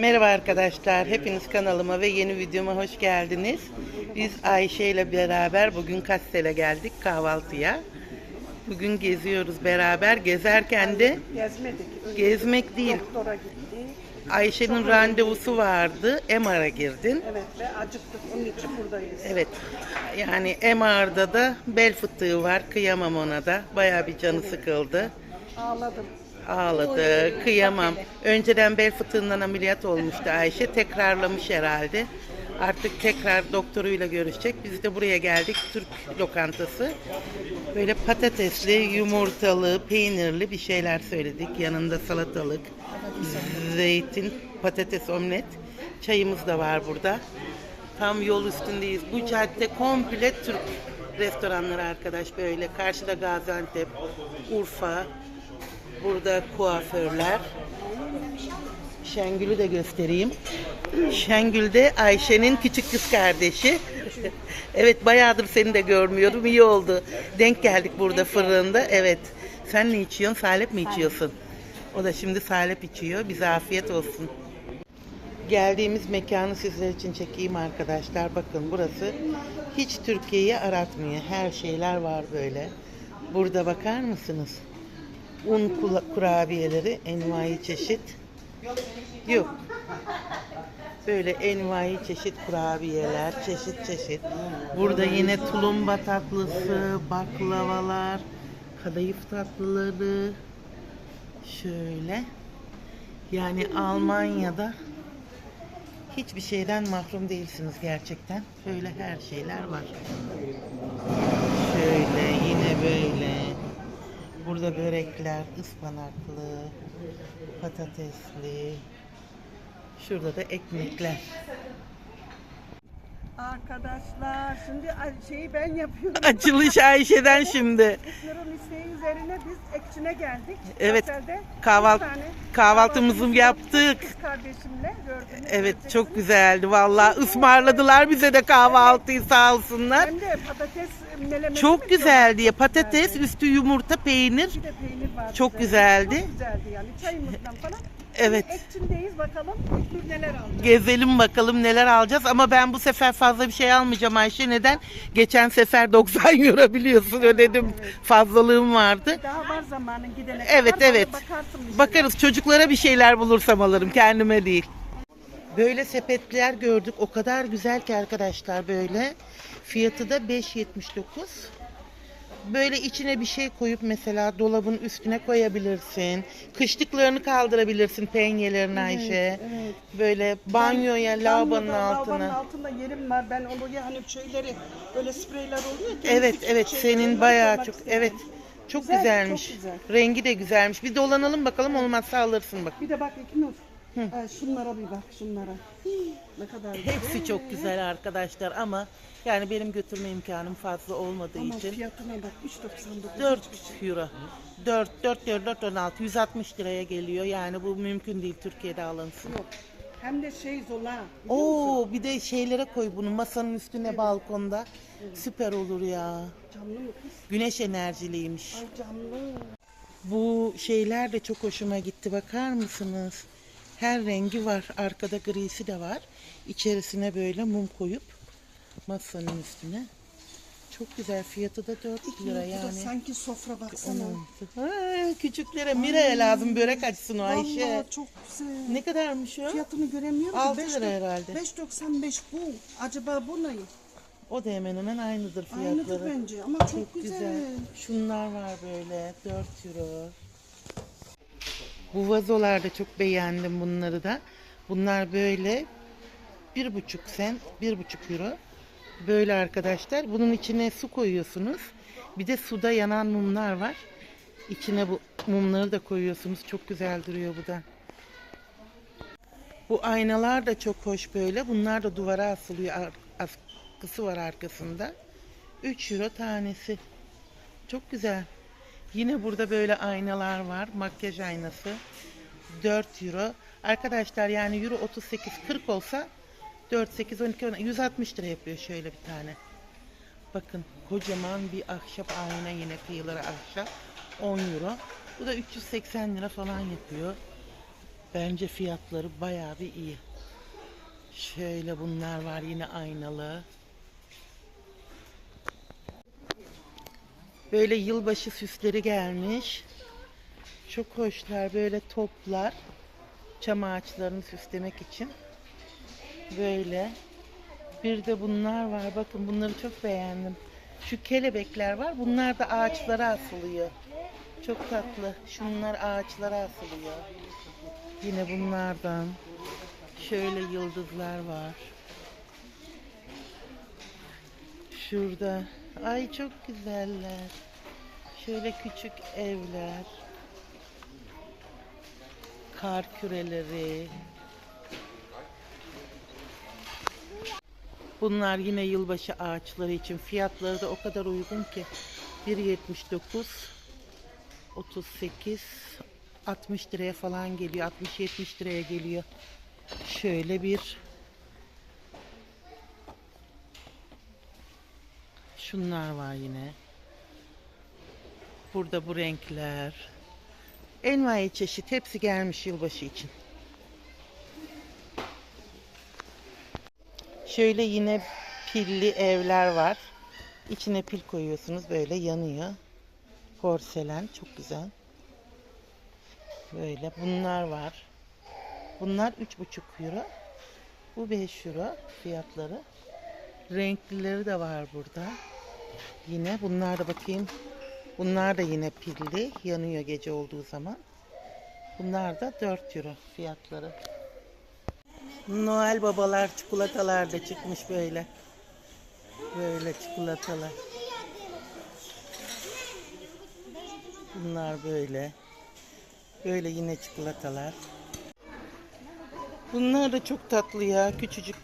Merhaba arkadaşlar, hepiniz kanalıma ve yeni videoma hoş geldiniz. Biz Ayşe ile beraber bugün Kastel'e geldik kahvaltıya. Bugün geziyoruz beraber. Gezerken de Gezmedik. Gezmek değil. Doktora gittik. Ayşe'nin randevusu vardı. MR'a girdin. Evet ve acıktık. Onun için buradayız. Evet. Yani MR'da da bel fıtığı var. Kıyamam ona da. Bayağı bir canı sıkıldı. Ağladım. Ağladı, kıyamam. Önceden bel fıtığından ameliyat olmuştu Ayşe. Tekrarlamış herhalde. Artık tekrar doktoruyla görüşecek. Biz de buraya geldik. Türk lokantası. Böyle patatesli, yumurtalı, peynirli bir şeyler söyledik. Yanında salatalık, zeytin, patates omlet. Çayımız da var burada. Tam yol üstündeyiz. Bu cadde komple Türk restoranları arkadaş böyle. Karşıda Gaziantep, Urfa, Burada kuaförler. Şengül'ü de göstereyim. Şengül de Ayşe'nin küçük kız kardeşi. evet bayağıdır seni de görmüyordum. İyi oldu. Denk geldik burada fırında. Evet. Sen ne içiyorsun? Salep mi içiyorsun? O da şimdi salep içiyor. Bize afiyet olsun. Geldiğimiz mekanı sizler için çekeyim arkadaşlar. Bakın burası hiç Türkiye'yi aratmıyor. Her şeyler var böyle. Burada bakar mısınız? Un kurabiyeleri envai çeşit. Yok. Böyle envai çeşit kurabiyeler, çeşit çeşit. Burada yine tulumba tatlısı, baklavalar, kadayıf tatlıları. Şöyle. Yani Almanya'da hiçbir şeyden mahrum değilsiniz gerçekten. Böyle her şeyler var. Şöyle yine böyle. Burada börekler, ıspanaklı, patatesli. Şurada da ekmekler. Arkadaşlar şimdi şeyi ben yapıyorum. Açılış Ayşe'den şimdi. Çocukların isteği üzerine biz Ekçin'e geldik. Evet, Otelde kahvalt- kahvaltımızı yaptık. Kız kardeşimle gördünüz. Evet göreceksiniz. çok güzeldi vallahi ısmarladılar bize de kahvaltıyı sağ olsunlar. Hem de patates melemesi Çok güzeldi ya patates Güzeldi. üstü yumurta peynir. Bir de peynir vardı. Çok güzeldi. Çok güzeldi yani çayımızdan falan. Evet. Şimdi Ekçin'deyiz bakalım İlknur neler aldı. Gezelim bakalım neler alacağız ama ben bu sefer fazla bir şey almayacağım Ayşe neden? Geçen sefer 90 euro biliyorsun ödedim fazlalığım vardı. Daha var zamanın gidene Evet kadar, evet. Bakarsın bir şey. Bakarız çocuklara bir şeyler bulursam alırım kendime değil. Böyle sepetler gördük. O kadar güzel ki arkadaşlar böyle. Fiyatı da 5.79. Böyle içine bir şey koyup mesela dolabın üstüne koyabilirsin. Kışlıklarını kaldırabilirsin penyelerini Ayşe. evet. Böyle banyoya, lavabonun Banyoda, altına. Lavabonun altında yerim var. Ben onu ya hani şeyleri böyle spreyler oluyor. temizlik Evet evet şeyleri, senin onları bayağı koymak çok istedim. evet çok Güzel, güzelmiş. çok güzel. Rengi de güzelmiş. Bir dolanalım bakalım olmazsa alırsın bak. Bir de bak İknur. Ha, şunlara bir bak şunlara. Hii, ne kadar güzel. Hepsi çok güzel arkadaşlar ama yani benim götürme imkanım fazla olmadığı Ama için fiyatına bak 3.99. 4 euro. 4 4 4 4 16 160 liraya geliyor. Yani bu mümkün değil Türkiye'de alınsın. Yok. Hem de şey zola. Oo bir de şeylere koy bunu masanın üstüne balkonda. Süper olur ya. Canlı mı kız? Güneş enerjiliymiş. Ay canlı. Bu şeyler de çok hoşuma gitti. Bakar mısınız? Her rengi var. Arkada grisi de var. İçerisine böyle mum koyup masanın üstüne. Çok güzel. Fiyatı da 4 lira Bu da yani. sanki sofra baksana. Ha, küçüklere Mira'ya lazım börek açsın o Ayşe. Vallahi çok güzel. Ne kadarmış o? Fiyatını göremiyorum. ki. Altı Beş lira dok- herhalde. 5.95 bu. Acaba bu ne? O da hemen hemen aynıdır fiyatları. Aynıdır bence ama çok, güzel. Şunlar var böyle 4 euro. Bu vazolar da çok beğendim bunları da. Bunlar böyle bir buçuk sent, bir buçuk euro. Böyle arkadaşlar. Bunun içine su koyuyorsunuz. Bir de suda yanan mumlar var. İçine bu mumları da koyuyorsunuz. Çok güzel duruyor bu da. Bu aynalar da çok hoş böyle. Bunlar da duvara asılıyor. Askısı var arkasında. 3 euro tanesi. Çok güzel. Yine burada böyle aynalar var. Makyaj aynası. 4 euro. Arkadaşlar yani euro 38 40 olsa 4 8 12 10 160 lira yapıyor şöyle bir tane. Bakın kocaman bir ahşap ayna yine kıyıları ahşap 10 euro. Bu da 380 lira falan yapıyor. Bence fiyatları bayağı bir iyi. Şöyle bunlar var yine aynalı. Böyle yılbaşı süsleri gelmiş. Çok hoşlar böyle toplar. Çam ağaçlarını süslemek için. Böyle. Bir de bunlar var. Bakın bunları çok beğendim. Şu kelebekler var. Bunlar da ağaçlara asılıyor. Çok tatlı. Şunlar ağaçlara asılıyor. Yine bunlardan. Şöyle yıldızlar var. Şurada. Ay çok güzeller. Şöyle küçük evler. Kar küreleri. Bunlar yine yılbaşı ağaçları için. Fiyatları da o kadar uygun ki. 1.79 38 60 liraya falan geliyor. 60-70 liraya geliyor. Şöyle bir Şunlar var yine. Burada bu renkler. Envai çeşit hepsi gelmiş yılbaşı için. Şöyle yine pilli evler var. İçine pil koyuyorsunuz böyle yanıyor. Porselen çok güzel. Böyle bunlar var. Bunlar 3,5 euro. Bu 5 euro fiyatları. Renklileri de var burada. Yine bunlar da bakayım. Bunlar da yine pilli. Yanıyor gece olduğu zaman. Bunlar da 4 euro fiyatları. Noel babalar çikolatalar da çıkmış böyle. Böyle çikolatalar. Bunlar böyle. Böyle yine çikolatalar. Bunlar da çok tatlı ya küçücük.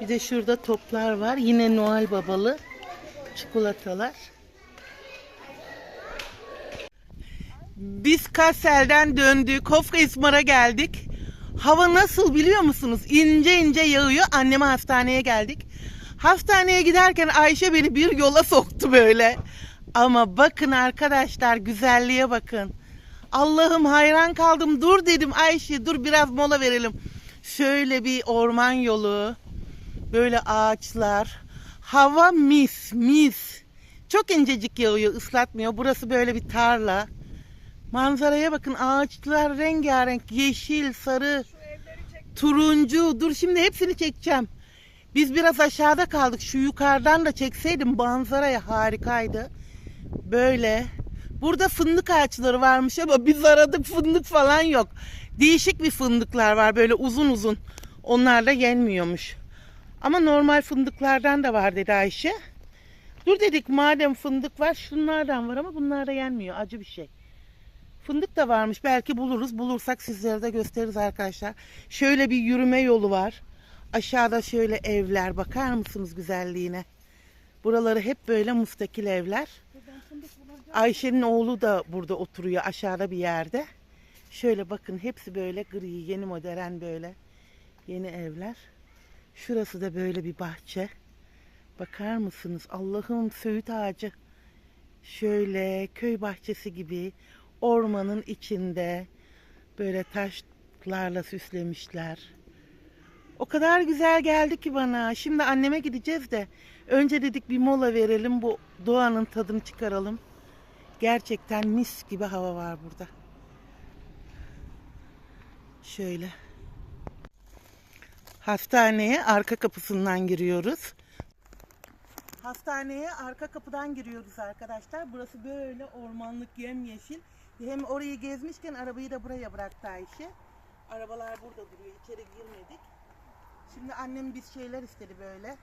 Bir de şurada toplar var. Yine Noel babalı çikolatalar. Biz Kassel'den döndük. Hofka İsmar'a geldik. Hava nasıl biliyor musunuz? İnce ince yağıyor. Anneme hastaneye geldik. Hastaneye giderken Ayşe beni bir yola soktu böyle. Ama bakın arkadaşlar güzelliğe bakın. Allah'ım hayran kaldım. Dur dedim Ayşe dur biraz mola verelim. Şöyle bir orman yolu. Böyle ağaçlar. Hava mis mis. Çok incecik yağıyor ıslatmıyor. Burası böyle bir tarla. Manzaraya bakın ağaçlar rengarenk yeşil sarı turuncu dur şimdi hepsini çekeceğim. Biz biraz aşağıda kaldık şu yukarıdan da çekseydim manzaraya harikaydı. Böyle burada fındık ağaçları varmış ama biz aradık fındık falan yok. Değişik bir fındıklar var böyle uzun uzun. Onlar da yenmiyormuş. Ama normal fındıklardan da var dedi Ayşe. Dur dedik madem fındık var şunlardan var ama bunlar da yenmiyor acı bir şey. Fındık da varmış. Belki buluruz. Bulursak sizlere de gösteririz arkadaşlar. Şöyle bir yürüme yolu var. Aşağıda şöyle evler. Bakar mısınız güzelliğine? Buraları hep böyle mustakil evler. Ayşe'nin oğlu da burada oturuyor aşağıda bir yerde. Şöyle bakın hepsi böyle gri, yeni modern böyle. Yeni evler. Şurası da böyle bir bahçe. Bakar mısınız? Allah'ım söğüt ağacı. Şöyle köy bahçesi gibi ormanın içinde böyle taşlarla süslemişler. O kadar güzel geldi ki bana. Şimdi anneme gideceğiz de önce dedik bir mola verelim bu doğanın tadını çıkaralım. Gerçekten mis gibi hava var burada. Şöyle. Hastaneye arka kapısından giriyoruz. Hastaneye arka kapıdan giriyoruz arkadaşlar. Burası böyle ormanlık yemyeşil. Hem orayı gezmişken arabayı da buraya bıraktı Ayşe. Arabalar burada duruyor. İçeri girmedik. Şimdi annem bir şeyler istedi böyle.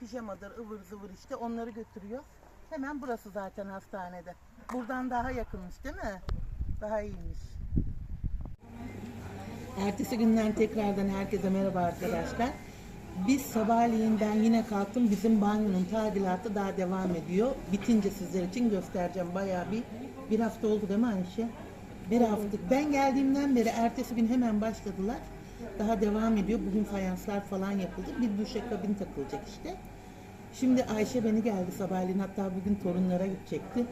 Pijamadır, ıvır zıvır işte onları götürüyor. Hemen burası zaten hastanede. Buradan daha yakınmış değil mi? Daha iyiymiş. Ertesi günden tekrardan herkese merhaba arkadaşlar. Biz sabahleyinden yine kalktım. Bizim banyonun tadilatı daha devam ediyor. Bitince sizler için göstereceğim. Bayağı bir bir hafta oldu değil mi Ayşe? Bir hafta. Ben geldiğimden beri ertesi gün hemen başladılar. Daha devam ediyor. Bugün fayanslar falan yapıldı. Bir duşakabin takılacak işte. Şimdi Ayşe beni geldi sabahleyin. Hatta bugün torunlara gidecekti.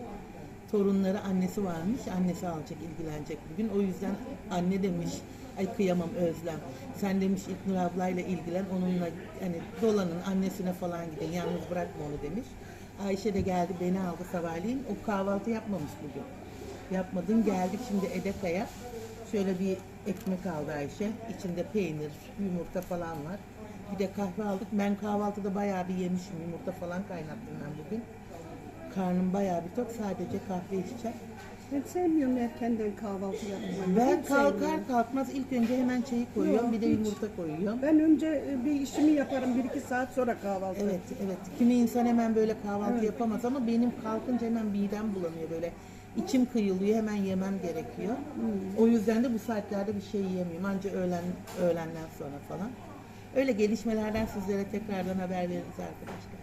Torunları annesi varmış. Annesi alacak, ilgilenecek bugün. O yüzden anne demiş. Ay kıyamam Özlem. Sen demiş İlknur ablayla ilgilen. Onunla hani dolanın annesine falan gidin. Yalnız bırakma onu demiş. Ayşe de geldi beni aldı sabahleyin. O kahvaltı yapmamış bugün. Yapmadın geldik şimdi Edeka'ya. Şöyle bir ekmek aldı Ayşe. İçinde peynir, yumurta falan var. Bir de kahve aldık. Ben kahvaltıda bayağı bir yemişim. Yumurta falan kaynattım ben bugün. Karnım bayağı bir tok. Sadece kahve içeceğim. Ben sevmiyorum erkenden kahvaltı yapmayı. Ben kalkar kalkmaz ilk önce hemen çayı koyuyorum. Yok, bir de hiç. yumurta koyuyorum. Ben önce e, bir işimi yaparım bir iki saat sonra kahvaltı. Evet, evet. Kimi insan hemen böyle kahvaltı yapamaz ama benim kalkınca hemen midem bulanıyor böyle. İçim kıyılıyor, hemen yemem gerekiyor. O yüzden de bu saatlerde bir şey yiyemiyorum. Anca öğlen, öğlenden sonra falan. Öyle gelişmelerden sizlere tekrardan haber veririz arkadaşlar.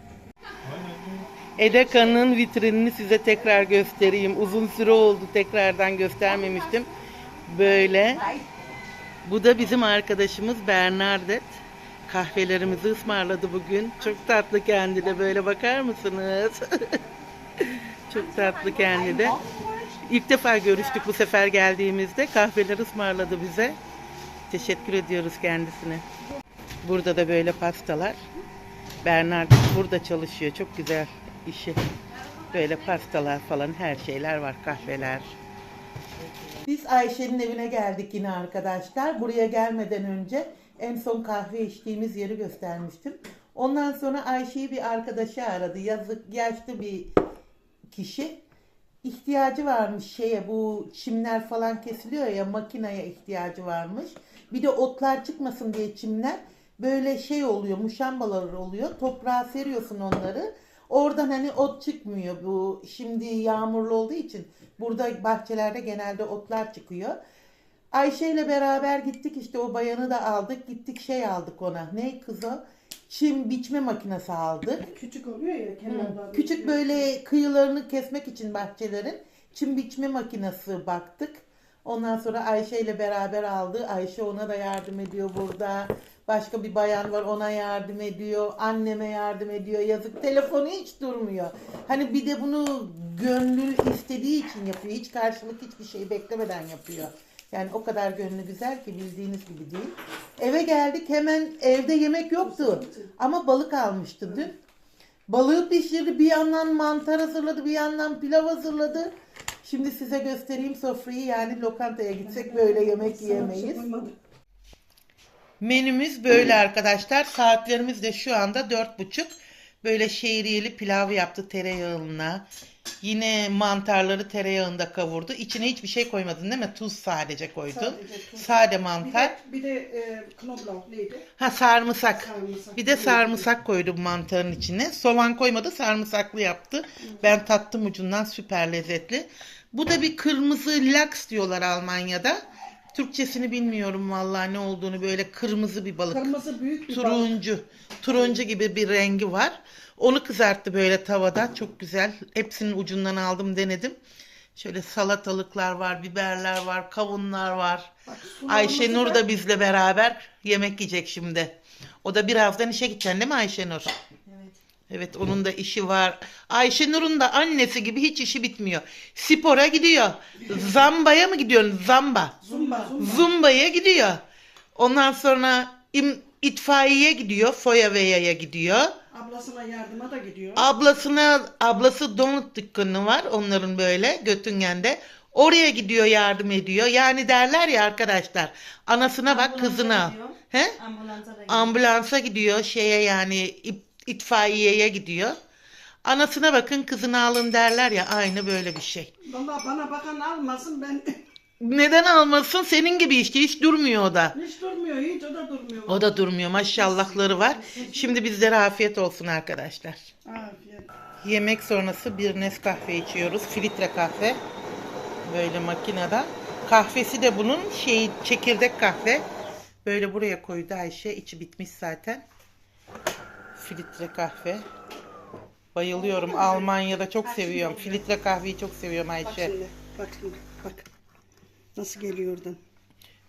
Edeka'nın vitrinini size tekrar göstereyim. Uzun süre oldu tekrardan göstermemiştim. Böyle. Bu da bizim arkadaşımız Bernardet. Kahvelerimizi ısmarladı bugün. Çok tatlı kendi de böyle bakar mısınız? Çok tatlı kendi de. İlk defa görüştük bu sefer geldiğimizde. Kahveler ısmarladı bize. Teşekkür ediyoruz kendisine. Burada da böyle pastalar. Bernardet burada çalışıyor. Çok güzel işi. Böyle pastalar falan her şeyler var. Kahveler. Biz Ayşe'nin evine geldik yine arkadaşlar. Buraya gelmeden önce en son kahve içtiğimiz yeri göstermiştim. Ondan sonra Ayşe'yi bir arkadaşı aradı. Yazık yaşlı bir kişi. İhtiyacı varmış şeye bu çimler falan kesiliyor ya makineye ihtiyacı varmış. Bir de otlar çıkmasın diye çimler böyle şey oluyor muşambalar oluyor. Toprağa seriyorsun onları. Oradan hani ot çıkmıyor bu şimdi yağmurlu olduğu için. Burada bahçelerde genelde otlar çıkıyor. Ayşe ile beraber gittik işte o bayanı da aldık. Gittik şey aldık ona. Ne kız o? Çim biçme makinesi aldık. Küçük oluyor ya kenarlarda. Küçük böyle kıyılarını kesmek için bahçelerin çim biçme makinesi baktık. Ondan sonra Ayşe ile beraber aldı. Ayşe ona da yardım ediyor burada. Başka bir bayan var ona yardım ediyor. Anneme yardım ediyor. Yazık telefonu hiç durmuyor. Hani bir de bunu gönlü istediği için yapıyor. Hiç karşılık hiçbir şey beklemeden yapıyor. Yani o kadar gönlü güzel ki bildiğiniz gibi değil. Eve geldik hemen evde yemek yoktu. Ama balık almıştı dün. Balığı pişirdi bir yandan mantar hazırladı bir yandan pilav hazırladı. Şimdi size göstereyim sofrayı yani lokantaya gitsek böyle yemek yiyemeyiz. Menümüz böyle arkadaşlar. Saatlerimiz de şu anda dört buçuk. Böyle şehriyeli pilav yaptı tereyağına. Yine mantarları tereyağında kavurdu. İçine hiçbir şey koymadın değil mi? Tuz sadece koydun. Sadece tuz. Sade Bir mantar. de, bir de e, knoblauch neydi? Ha sarımsak. Sarımsak. Bir de sarımsak koydum mantarın içine. Soğan koymadı sarımsaklı yaptı. Ben tattım ucundan süper lezzetli. Bu da bir kırmızı laks diyorlar Almanya'da. Türkçesini bilmiyorum vallahi ne olduğunu böyle kırmızı bir balık. Kırmızı büyük bir balık. Turuncu. Turuncu gibi bir rengi var. Onu kızarttı böyle tavada. Çok güzel. Hepsinin ucundan aldım denedim. Şöyle salatalıklar var, biberler var, kavunlar var. Bak, sularımızı Ayşenur da bizle beraber yemek yiyecek şimdi. O da birazdan işe gideceksin değil mi Ayşenur? Evet. Onun da işi var. Ayşenur'un da annesi gibi hiç işi bitmiyor. Spora gidiyor. Zambaya mı gidiyorsun? Zamba. Zumba. Zumba. Zumba'ya gidiyor. Ondan sonra im, itfaiyeye gidiyor. Foyaveya'ya gidiyor. Ablasına yardıma da gidiyor. Ablasına, ablası donut dükkanı var onların böyle Götüngen'de. Oraya gidiyor yardım ediyor. Yani derler ya arkadaşlar. Anasına bak Ambulansa kızına. gidiyor. He? Ambulansa da gidiyor. Ambulansa gidiyor şeye yani it- itfaiyeye gidiyor. Anasına bakın kızını alın derler ya aynı böyle bir şey. Valla bana bakan almasın ben Neden almasın? Senin gibi işte hiç durmuyor o da. hiç durmuyor hiç o da durmuyor. O da durmuyor maşallahları var. Şimdi bizlere afiyet olsun arkadaşlar. Afiyet. Yemek sonrası bir Nescafe içiyoruz. Filtre kahve. Böyle makinede. Kahvesi de bunun şey çekirdek kahve. Böyle buraya koydu Ayşe. İçi bitmiş zaten. Filtre kahve. Bayılıyorum. Almanya'da çok seviyorum. Filtre kahveyi çok seviyorum Bak Ayşe. şimdi bak şimdi bak. Nasıl geliyor oradan.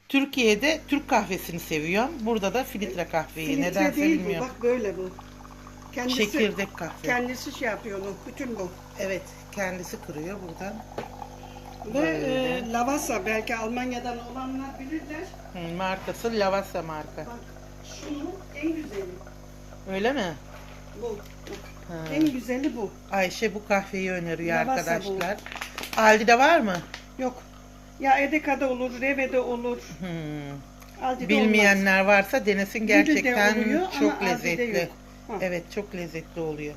Türkiye'de Türk kahvesini seviyorum. Burada da filtre kahveyi. Filtre Nedense değil bu, bilmiyorum. Bak böyle bu. Kendisi, Çekirdek kahve. Kendisi şey yapıyor onu. Bütün bu. Evet, kendisi kırıyor buradan. Ve Böyle. e, lavasa belki Almanya'dan olanlar bilirler. Hı, markası Lavazza marka. Bak şunun en güzeli Öyle mi? bu. Ha. En güzeli bu. Ayşe bu kahveyi öneriyor Lavazza arkadaşlar. Aldi'de var mı? Yok. Ya Edeka'da olur, Reve'de olur. Hmm. Aldi'de Bilmeyenler varsa denesin gerçekten oluyor ama çok lezzetli. Evet çok lezzetli oluyor.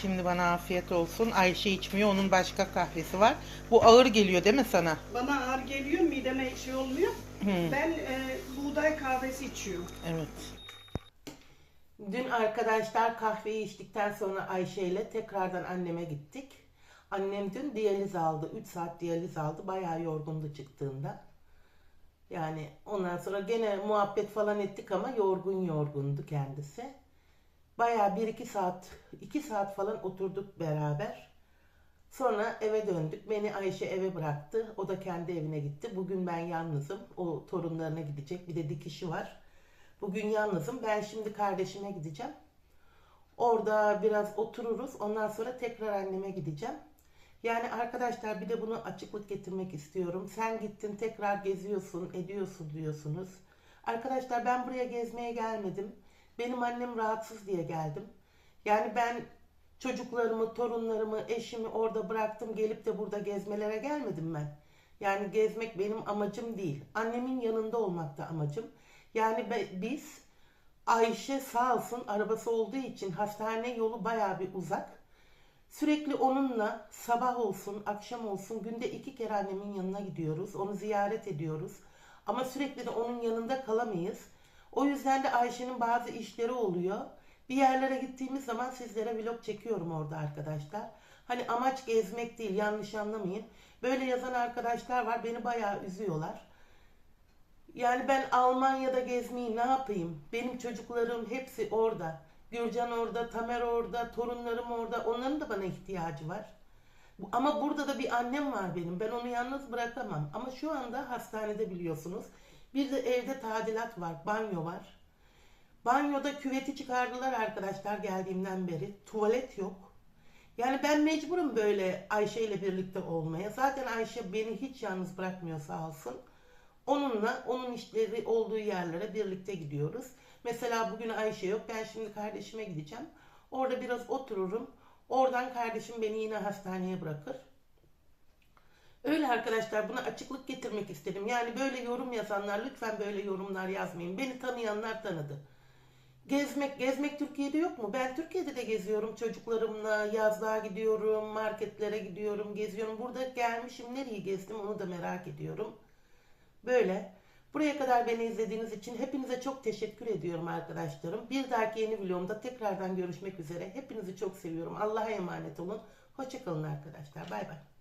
Şimdi bana afiyet olsun. Ayşe içmiyor. Onun başka kahvesi var. Bu ağır geliyor değil mi sana? olmaz. Bana ağır geliyor, mideme şey olmuyor. Hmm. Ben e, buğday kahvesi içiyorum. Evet. Dün arkadaşlar kahveyi içtikten sonra Ayşe ile tekrardan anneme gittik. Annem dün diyaliz aldı. 3 saat diyaliz aldı. Bayağı yorgundu çıktığında. Yani ondan sonra gene muhabbet falan ettik ama yorgun yorgundu kendisi. Bayağı 1-2 saat, 2 saat falan oturduk beraber. Sonra eve döndük. Beni Ayşe eve bıraktı. O da kendi evine gitti. Bugün ben yalnızım. O torunlarına gidecek. Bir de dikişi var. Bugün yalnızım. Ben şimdi kardeşime gideceğim. Orada biraz otururuz. Ondan sonra tekrar anneme gideceğim. Yani arkadaşlar bir de bunu açıklık getirmek istiyorum. Sen gittin tekrar geziyorsun, ediyorsun diyorsunuz. Arkadaşlar ben buraya gezmeye gelmedim. Benim annem rahatsız diye geldim. Yani ben çocuklarımı, torunlarımı, eşimi orada bıraktım. Gelip de burada gezmelere gelmedim ben. Yani gezmek benim amacım değil. Annemin yanında olmak da amacım. Yani be- biz Ayşe sağ olsun arabası olduğu için hastane yolu baya bir uzak. Sürekli onunla sabah olsun, akşam olsun günde iki kere annemin yanına gidiyoruz. Onu ziyaret ediyoruz. Ama sürekli de onun yanında kalamayız. O yüzden de Ayşe'nin bazı işleri oluyor. Bir yerlere gittiğimiz zaman sizlere vlog çekiyorum orada arkadaşlar. Hani amaç gezmek değil yanlış anlamayın. Böyle yazan arkadaşlar var beni bayağı üzüyorlar. Yani ben Almanya'da gezmeyi ne yapayım? Benim çocuklarım hepsi orada. Gürcan orada, Tamer orada, torunlarım orada. Onların da bana ihtiyacı var. Ama burada da bir annem var benim. Ben onu yalnız bırakamam. Ama şu anda hastanede biliyorsunuz. Bir de evde tadilat var, banyo var. Banyoda küveti çıkardılar arkadaşlar geldiğimden beri. Tuvalet yok. Yani ben mecburum böyle Ayşe ile birlikte olmaya. Zaten Ayşe beni hiç yalnız bırakmıyor sağ olsun. Onunla onun işleri olduğu yerlere birlikte gidiyoruz. Mesela bugün Ayşe yok. Ben şimdi kardeşime gideceğim. Orada biraz otururum. Oradan kardeşim beni yine hastaneye bırakır. Öyle arkadaşlar buna açıklık getirmek istedim. Yani böyle yorum yazanlar lütfen böyle yorumlar yazmayın. Beni tanıyanlar tanıdı. Gezmek, gezmek Türkiye'de yok mu? Ben Türkiye'de de geziyorum çocuklarımla, yazlığa gidiyorum, marketlere gidiyorum, geziyorum. Burada gelmişim, nereyi gezdim onu da merak ediyorum. Böyle. Buraya kadar beni izlediğiniz için hepinize çok teşekkür ediyorum arkadaşlarım. Bir dahaki yeni vlogumda tekrardan görüşmek üzere. Hepinizi çok seviyorum. Allah'a emanet olun. Hoşçakalın arkadaşlar. Bay bay.